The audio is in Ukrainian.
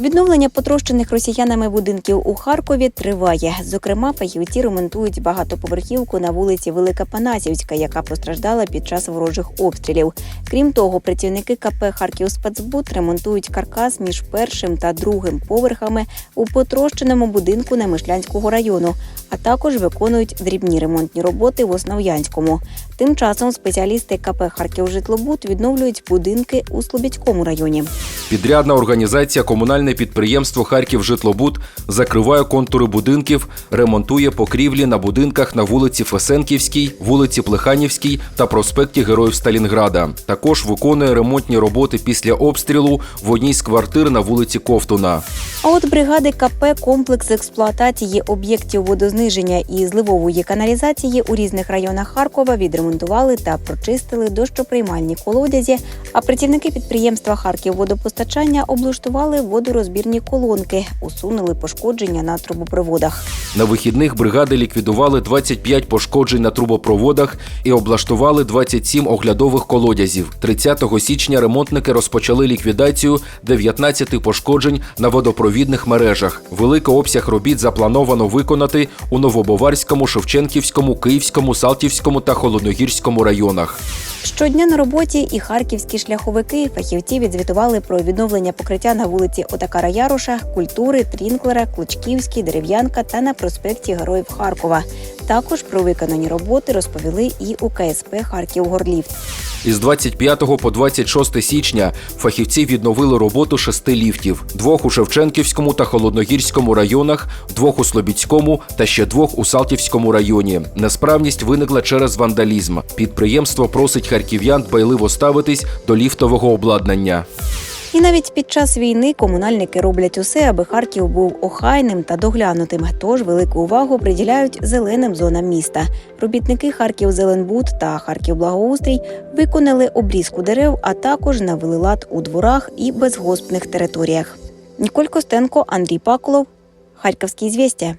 Відновлення потрощених росіянами будинків у Харкові триває. Зокрема, фахівці ремонтують багатоповерхівку на вулиці Велика Панасівська, яка постраждала під час ворожих обстрілів. Крім того, працівники КП Харків спецбуд ремонтують каркас між першим та другим поверхами у потрощеному будинку Немишлянського району, а також виконують дрібні ремонтні роботи в Основ'янському. Тим часом спеціалісти КП Харківжитлобуд відновлюють будинки у Слобідському районі. Підрядна організація комунальне підприємство Харків Житлобуд закриває контури будинків, ремонтує покрівлі на будинках на вулиці Фесенківській, вулиці Плеханівській та проспекті Героїв Сталінграда. Також виконує ремонтні роботи після обстрілу в одній з квартир на вулиці Ковтуна. А от бригади КП комплекс експлуатації об'єктів водозниження і зливової каналізації у різних районах Харкова відремонтували та прочистили дощоприймальні колодязі. А працівники підприємства Харківводопостачання облаштували водорозбірні колонки, усунули пошкодження на трубопроводах. На вихідних бригади ліквідували 25 пошкоджень на трубопроводах і облаштували 27 оглядових колодязів. 30 січня ремонтники розпочали ліквідацію 19 пошкоджень на водопровідних мережах. Великий обсяг робіт заплановано виконати у Новобоварському, Шевченківському, Київському, Салтівському та Холодногірському районах. Щодня на роботі і харківські шляховики фахівці відзвітували про відновлення покриття на вулиці Отакара Яроша, культури, Трінклера, Клучківській, Дерев'янка та на проспекті Героїв Харкова. Також про виконані роботи розповіли і у КСП Харків Горліфт. Із 25 по 26 січня фахівці відновили роботу шести ліфтів: двох у Шевченківському та Холодногірському районах, двох у Слобідському та ще двох у Салтівському районі. Несправність виникла через вандалізм. Підприємство просить харків'ян дбайливо ставитись до ліфтового обладнання. І навіть під час війни комунальники роблять усе, аби Харків був охайним та доглянутим. Тож велику увагу приділяють зеленим зонам міста. Робітники Харків Зеленбуд та Харків Благоустрій виконали обрізку дерев, а також навели лад у дворах і безгоспних територіях. Ніколь Костенко, Андрій Паколов, Харківські звістя.